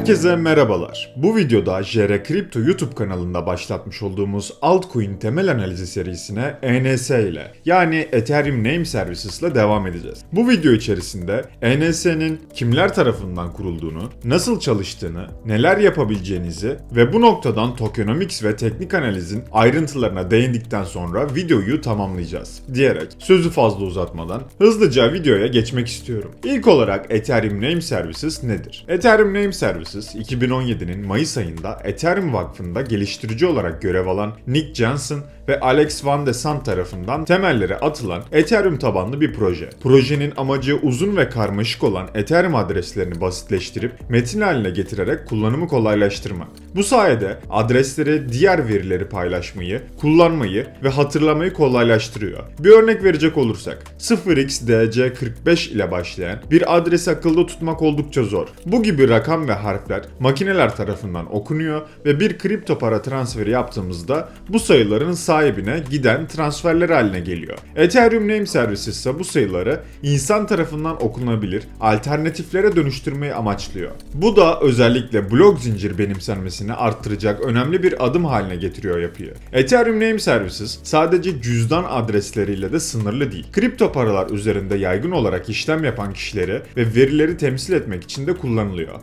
Herkese merhabalar. Bu videoda JR Crypto YouTube kanalında başlatmış olduğumuz altcoin temel analizi serisine ENS ile yani Ethereum Name Services ile devam edeceğiz. Bu video içerisinde ENS'nin kimler tarafından kurulduğunu, nasıl çalıştığını, neler yapabileceğinizi ve bu noktadan tokenomics ve teknik analizin ayrıntılarına değindikten sonra videoyu tamamlayacağız. Diyerek sözü fazla uzatmadan hızlıca videoya geçmek istiyorum. İlk olarak Ethereum Name Services nedir? Ethereum Name Services 2017'nin Mayıs ayında Ethereum Vakfı'nda geliştirici olarak görev alan Nick Johnson ve Alex Van de Sant tarafından temelleri atılan Ethereum tabanlı bir proje. Projenin amacı uzun ve karmaşık olan Ethereum adreslerini basitleştirip metin haline getirerek kullanımı kolaylaştırmak. Bu sayede adresleri diğer verileri paylaşmayı, kullanmayı ve hatırlamayı kolaylaştırıyor. Bir örnek verecek olursak 0xDC45 ile başlayan bir adresi akılda tutmak oldukça zor. Bu gibi rakam ve harfler makineler tarafından okunuyor ve bir kripto para transferi yaptığımızda bu sayıların sahibine giden transferler haline geliyor. Ethereum Name Services ise bu sayıları insan tarafından okunabilir alternatiflere dönüştürmeyi amaçlıyor. Bu da özellikle blok zincir benimsenmesini arttıracak önemli bir adım haline getiriyor yapıyı. Ethereum Name Services sadece cüzdan adresleriyle de sınırlı değil. Kripto paralar üzerinde yaygın olarak işlem yapan kişileri ve verileri temsil etmek için de kullanılıyor.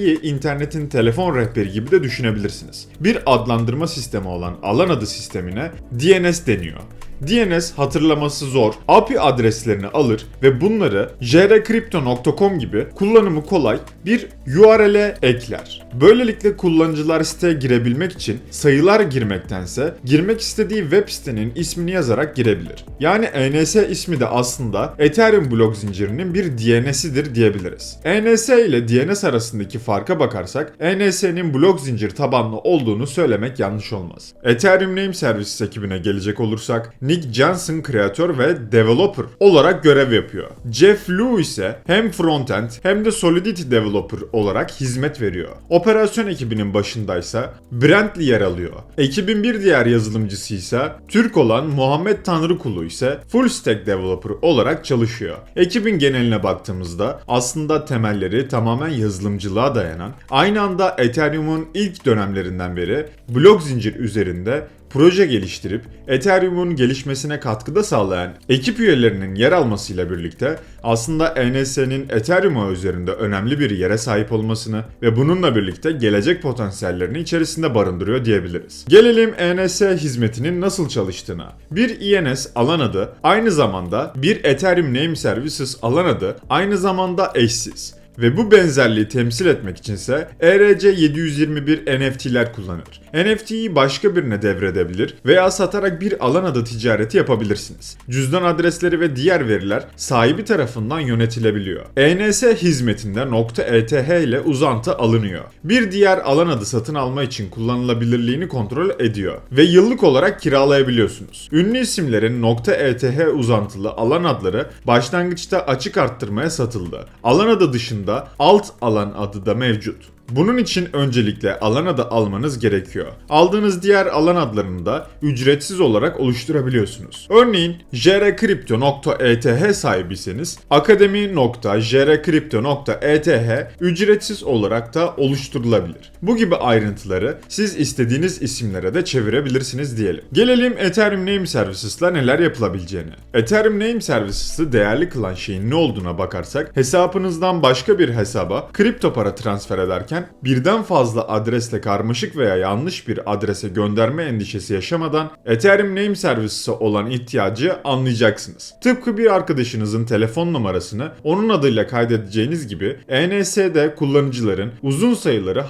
ENS'yi internetin telefon rehberi gibi de düşünebilirsiniz. Bir adlandırma sistemi olan alan adı sistemine DNS deniyor. DNS hatırlaması zor, API adreslerini alır ve bunları jrcrypto.com gibi kullanımı kolay bir URL'e ekler. Böylelikle kullanıcılar siteye girebilmek için sayılar girmektense girmek istediği web sitenin ismini yazarak girebilir. Yani ENS ismi de aslında Ethereum blok zincirinin bir DNS'idir diyebiliriz. ENS ile DNS arasındaki farka bakarsak ENS'nin blok zincir tabanlı olduğunu söylemek yanlış olmaz. Ethereum Name Services ekibine gelecek olursak Nick Johnson kreatör ve developer olarak görev yapıyor. Jeff Liu ise hem frontend hem de Solidity developer olarak hizmet veriyor. Operasyon ekibinin başındaysa Brently yer alıyor. Ekibin bir diğer yazılımcısı ise Türk olan Muhammed Tanrıkulu ise full stack developer olarak çalışıyor. Ekibin geneline baktığımızda aslında temelleri tamamen yazılımcılığa dayanan, aynı anda Ethereum'un ilk dönemlerinden beri blok zincir üzerinde proje geliştirip Ethereum'un gelişmesine katkıda sağlayan ekip üyelerinin yer almasıyla birlikte aslında ENS'nin Ethereum üzerinde önemli bir yere sahip olmasını ve bununla birlikte gelecek potansiyellerini içerisinde barındırıyor diyebiliriz. Gelelim ENS hizmetinin nasıl çalıştığına. Bir ENS alan adı aynı zamanda bir Ethereum Name Services alan adı aynı zamanda eşsiz ve bu benzerliği temsil etmek içinse E ERC721 NFT'ler kullanır. NFT'yi başka birine devredebilir veya satarak bir alan adı ticareti yapabilirsiniz. Cüzdan adresleri ve diğer veriler sahibi tarafından yönetilebiliyor. ENS hizmetinde .eth ile uzantı alınıyor. Bir diğer alan adı satın alma için kullanılabilirliğini kontrol ediyor ve yıllık olarak kiralayabiliyorsunuz. Ünlü isimlerin .eth uzantılı alan adları başlangıçta açık arttırmaya satıldı. Alan adı dışında alt alan adı da mevcut. Bunun için öncelikle alan adı almanız gerekiyor. Aldığınız diğer alan adlarını da ücretsiz olarak oluşturabiliyorsunuz. Örneğin jrcrypto.eth sahibiyseniz akademi.jrcrypto.eth ücretsiz olarak da oluşturulabilir. Bu gibi ayrıntıları siz istediğiniz isimlere de çevirebilirsiniz diyelim. Gelelim Ethereum Name Services'la neler yapılabileceğine. Ethereum Name Services'ı değerli kılan şeyin ne olduğuna bakarsak hesabınızdan başka bir hesaba kripto para transfer ederken birden fazla adresle karmaşık veya yanlış bir adrese gönderme endişesi yaşamadan Ethereum Name Services'e olan ihtiyacı anlayacaksınız. Tıpkı bir arkadaşınızın telefon numarasını onun adıyla kaydedeceğiniz gibi ENS'de kullanıcıların uzun sayıları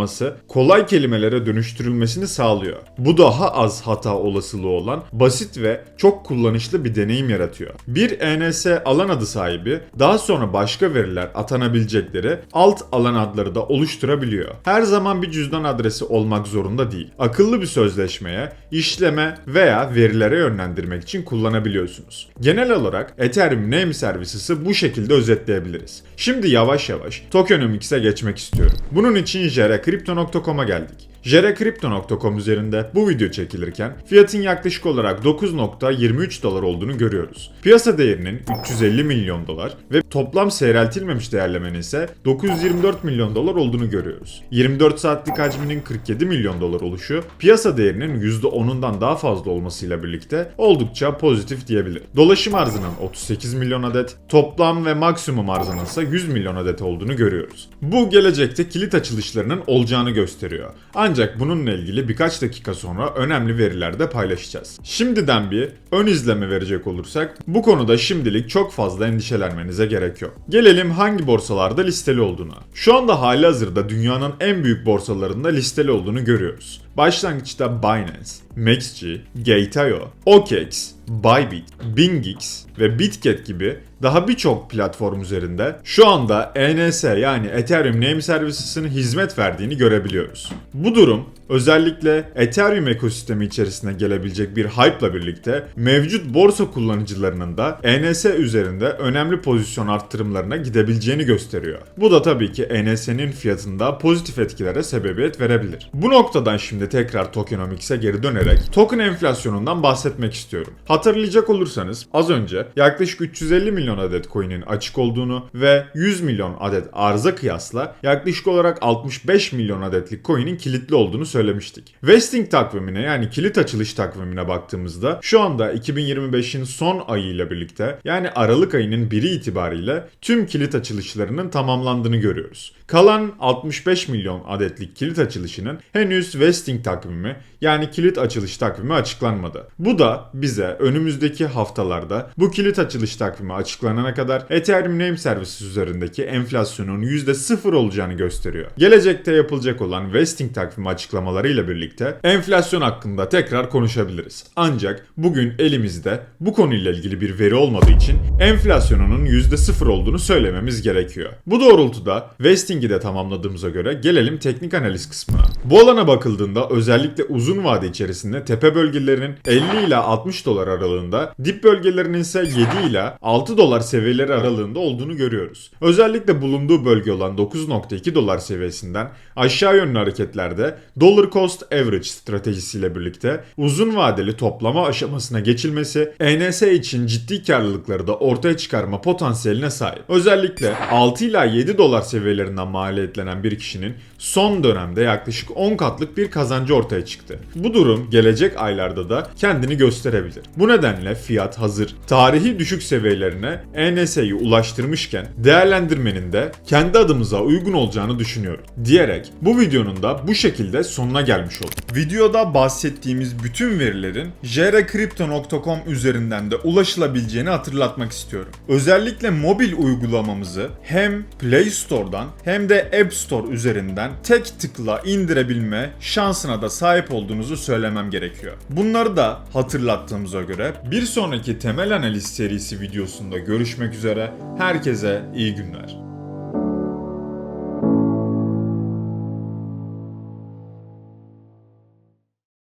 hatırlaması, kolay kelimelere dönüştürülmesini sağlıyor. Bu daha az hata olasılığı olan basit ve çok kullanışlı bir deneyim yaratıyor. Bir ENS alan adı sahibi daha sonra başka veriler atanabilecekleri alt alan adları da oluşturabiliyor. Her zaman bir cüzdan adresi olmak zorunda değil. Akıllı bir sözleşmeye, işleme veya verilere yönlendirmek için kullanabiliyorsunuz. Genel olarak Ethereum Name Services'ı bu şekilde özetleyebiliriz. Şimdi yavaş yavaş tokenomics'e geçmek istiyorum. Bunun için jrcrypto.com'a geldik. JRCrypto.com üzerinde bu video çekilirken fiyatın yaklaşık olarak 9.23 dolar olduğunu görüyoruz. Piyasa değerinin 350 milyon dolar ve toplam seyreltilmemiş değerlemenin ise 924 milyon dolar olduğunu görüyoruz. 24 saatlik hacminin 47 milyon dolar oluşu piyasa değerinin %10'undan daha fazla olmasıyla birlikte oldukça pozitif diyebilir. Dolaşım arzının 38 milyon adet, toplam ve maksimum arzının ise 100 milyon adet olduğunu görüyoruz. Bu gelecekte kilit açılışlarının olacağını gösteriyor. Ancak bununla ilgili birkaç dakika sonra önemli veriler de paylaşacağız. Şimdiden bir ön izleme verecek olursak bu konuda şimdilik çok fazla endişelenmenize gerek yok. Gelelim hangi borsalarda listeli olduğuna. Şu anda hali hazırda dünyanın en büyük borsalarında listeli olduğunu görüyoruz. Başlangıçta Binance, MaxG, Gate.io, OKEx, Bybit, BingX ve Bitget gibi daha birçok platform üzerinde şu anda ENS yani Ethereum Name Services'ın hizmet verdiğini görebiliyoruz. Bu durum özellikle Ethereum ekosistemi içerisine gelebilecek bir hype ile birlikte mevcut borsa kullanıcılarının da ENS üzerinde önemli pozisyon arttırımlarına gidebileceğini gösteriyor. Bu da tabii ki ENS'nin fiyatında pozitif etkilere sebebiyet verebilir. Bu noktadan şimdi tekrar tokenomics'e geri dönerek token enflasyonundan bahsetmek istiyorum. Hatırlayacak olursanız az önce yaklaşık 350 milyon adet coin'in açık olduğunu ve 100 milyon adet arıza kıyasla yaklaşık olarak 65 milyon adetlik coin'in kilitli olduğunu söylemiştik. Vesting takvimine yani kilit açılış takvimine baktığımızda şu anda 2025'in son ayıyla birlikte yani Aralık ayının biri itibariyle tüm kilit açılışlarının tamamlandığını görüyoruz. Kalan 65 milyon adetlik kilit açılışının henüz vesting takvimi yani kilit açılış takvimi açıklanmadı. Bu da bize önümüzdeki haftalarda bu kilit açılış takvimi açıklanana kadar Ethereum Name Services üzerindeki enflasyonun %0 olacağını gösteriyor. Gelecekte yapılacak olan vesting takvimi açıklamalarıyla birlikte enflasyon hakkında tekrar konuşabiliriz. Ancak bugün elimizde bu konuyla ilgili bir veri olmadığı için enflasyonunun %0 olduğunu söylememiz gerekiyor. Bu doğrultuda vesting'i de tamamladığımıza göre gelelim teknik analiz kısmına. Bu alana bakıldığında özellikle uzun vade içerisinde tepe bölgelerinin 50 ila 60 dolar aralığında, dip bölgelerinin ise 7 ila 6 dolar seviyeleri aralığında olduğunu görüyoruz. Özellikle bulunduğu bölge olan 9.2 dolar seviyesinden aşağı yönlü hareketlerde dollar cost average stratejisiyle birlikte uzun vadeli toplama aşamasına geçilmesi ENS için ciddi karlılıkları da ortaya çıkarma potansiyeline sahip. Özellikle 6 ila 7 dolar seviyelerinden maliyetlenen bir kişinin son dönemde yaklaşık 10 katlık bir kazancı ortaya çıktı. Bu durum gelecek aylarda da kendini gösterebilir. Bu nedenle fiyat hazır tarihi düşük seviyelerine ENS'yi ulaştırmışken değerlendirmenin de kendi adımıza uygun olacağını düşünüyorum. Diyerek bu videonun da bu şekilde sonuna gelmiş olduk. Videoda bahsettiğimiz bütün verilerin jrcrypto.com üzerinden de ulaşılabileceğini hatırlatmak istiyorum. Özellikle mobil uygulamamızı hem Play Store'dan hem de App Store üzerinden tek tıkla indirebilme şansına da sahip olduğunuzu söylemem gerekiyor. Bunları da hatırlattığımıza göre bir sonraki temel analiz serisi videosunda görüşmek üzere. Herkese iyi günler.